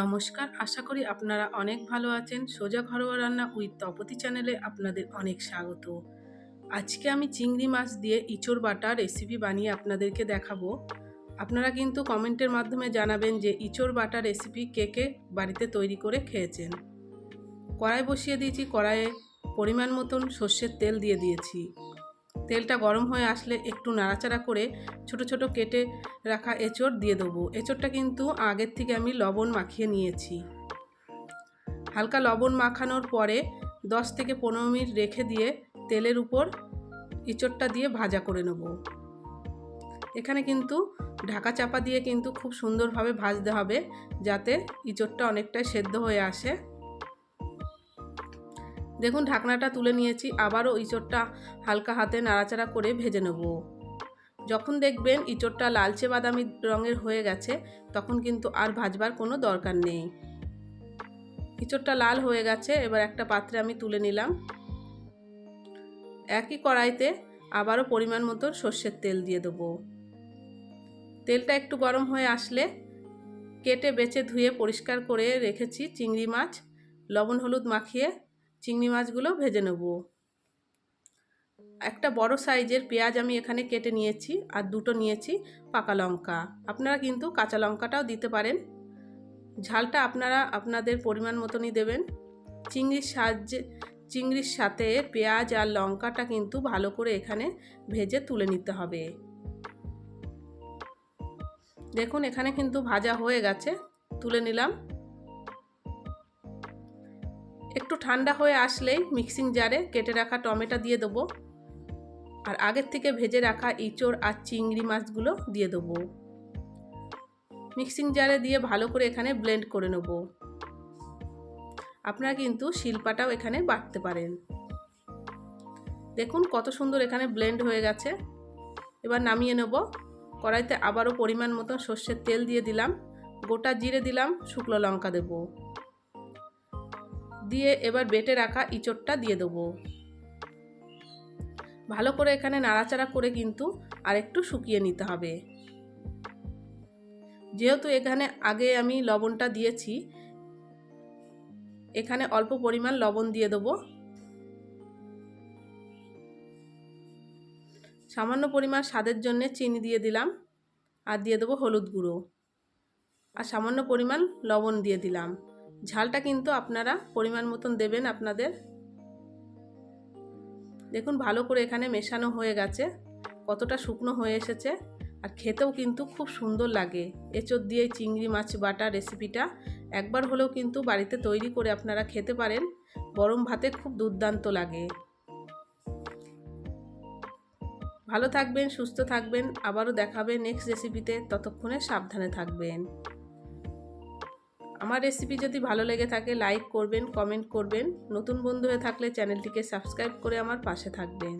নমস্কার, আশা করি আপনারা অনেক ভালো আছেন। সোজা ঘরোয়া রান্না উইথ তপতি চ্যানেলে আপনাদের অনেক স্বাগত। আজকে আমি চিংড়ি মাছ দিয়ে ইঁচড় বাটা রেসিপি বানিয়ে আপনাদেরকে দেখাবো। আপনারা কিন্তু কমেন্টের মাধ্যমে জানাবেন যে ইঁচড় বাটা রেসিপি কে কে বাড়িতে তৈরি করে খেয়েছেন। কড়াই বসিয়ে দিয়েছি, কড়াইয়ে পরিমাণ মতন সর্ষের তেল দিয়ে দিয়েছি। তেলটা গরম হয়ে আসলে একটু নাড়াচাড়া করে ছোট ছোট কেটে রাখা এঁচড় দিয়ে দেবো। এঁচড়টা কিন্তু আগের থেকে আমি লবণ মাখিয়ে নিয়েছি। হালকা লবণ মাখানোর পরে দশ থেকে পনেরো মিনিট রেখে দিয়ে তেলের উপর এঁচড়টা দিয়ে ভাজা করে নেব। এখানে কিন্তু ঢাকা চাপা দিয়ে কিন্তু খুব সুন্দরভাবে ভাজতে হবে যাতে ইঁচড়টা অনেকটাই সেদ্ধ হয়ে আসে। দেখুন, ঢাকনাটা তুলে নিয়েছি। আবারও ইঁচড়টা হালকা হাতে নাড়াচাড়া করে ভেজে নেব। যখন দেখবেন ইঁচড়টা লালচে বাদামি রঙের হয়ে গেছে, তখন কিন্তু আর ভাজবার কোনো দরকার নেই। ইঁচড়টা লাল হয়ে গেছে, এবার একটা পাত্রে আমি তুলে নিলাম। একই কড়াইতে আবারও পরিমাণ মতো সর্ষের তেল দিয়ে দেবো। তেলটা একটু গরম হয়ে আসলে কেটে বেছে ধুয়ে পরিষ্কার করে রেখেছি চিংড়ি মাছ। লবণ হলুদ মাখিয়ে চিংড়ি মাছগুলো ভেজে নেব। একটা বড় সাইজের পেঁয়াজ আমি এখানে কেটে নিয়েছি আর দুটো নিয়েছি পাকা লঙ্কা। আপনারা কিন্তু কাঁচা লঙ্কাটাও দিতে পারেন। ঝালটা আপনারা আপনাদের পরিমাণ মতনই দেবেন। চিংড়ির সাহায্যে, চিংড়ির সাথে পেঁয়াজ আর লঙ্কাটা কিন্তু ভালো করে এখানে ভেজে তুলে নিতে হবে। দেখুন, এখানে কিন্তু ভাজা হয়ে গেছে। তুলে নিলাম। একটু ঠান্ডা হয়ে আসলেই মিক্সিং জারে কেটে রাখা টমেটো দিয়ে দেবো। আর আগের থেকে ভেজে রাখা ইঁচড় আর চিংড়ি মাছগুলো দিয়ে দেবো। মিক্সিং জারে দিয়ে ভালো করে এখানে ব্লেন্ড করে নেব। আপনারা কিন্তু শিল্পাটাও এখানে বাটতে পারেন। দেখুন কত সুন্দর এখানে ব্লেন্ড হয়ে গেছে। এবার নামিয়ে নেব। কড়াইতে আবারও পরিমাণ মতো সর্ষের তেল দিয়ে দিলাম। গোটা জিরে দিলাম, শুকনো লঙ্কা দেবো। দিয়ে এবার বেটে রাখা ইঁচড়টা দিয়ে দেবো। ভালো করে এখানে নাড়াচাড়া করে কিন্তু আর একটু শুকিয়ে নিতে হবে। যেহেতু এখানে আগে আমি লবণটা দিয়েছি, এখানে অল্প পরিমাণ লবণ দিয়ে দেবো। সামান্য পরিমাণ স্বাদের জন্য চিনি দিয়ে দিলাম আর দিয়ে দেবো হলুদ গুঁড়ো। আর সামান্য পরিমাণ লবণ দিয়ে দিলাম। ঝালটা কিন্তু আপনারা পরিমাণ মতন দেবেন আপনাদের। দেখুন ভালো করে এখানে মেশানো হয়ে গেছে, কতটা শুকনো হয়ে এসেছে, আর খেতেও কিন্তু খুব সুন্দর লাগে। এঁচোর দিয়ে চিংড়ি মাছ বাটা রেসিপিটা একবার হলেও কিন্তু বাড়িতে তৈরি করে আপনারা খেতে পারেন, গরম ভাতে খুব দুর্দান্ত লাগে। ভালো থাকবেন, সুস্থ থাকবেন, আবারও দেখাবে নেক্সট রেসিপিতে ততক্ষণে সাবধানে থাকবেন। আমার রেসিপি যদি ভালো লেগে থাকে লাইক করবেন কমেন্ট করবেন। নতুন বন্ধু হয়ে থাকলে চ্যানেলটিকে সাবস্ক্রাইব করে আমার পাশে থাকবেন।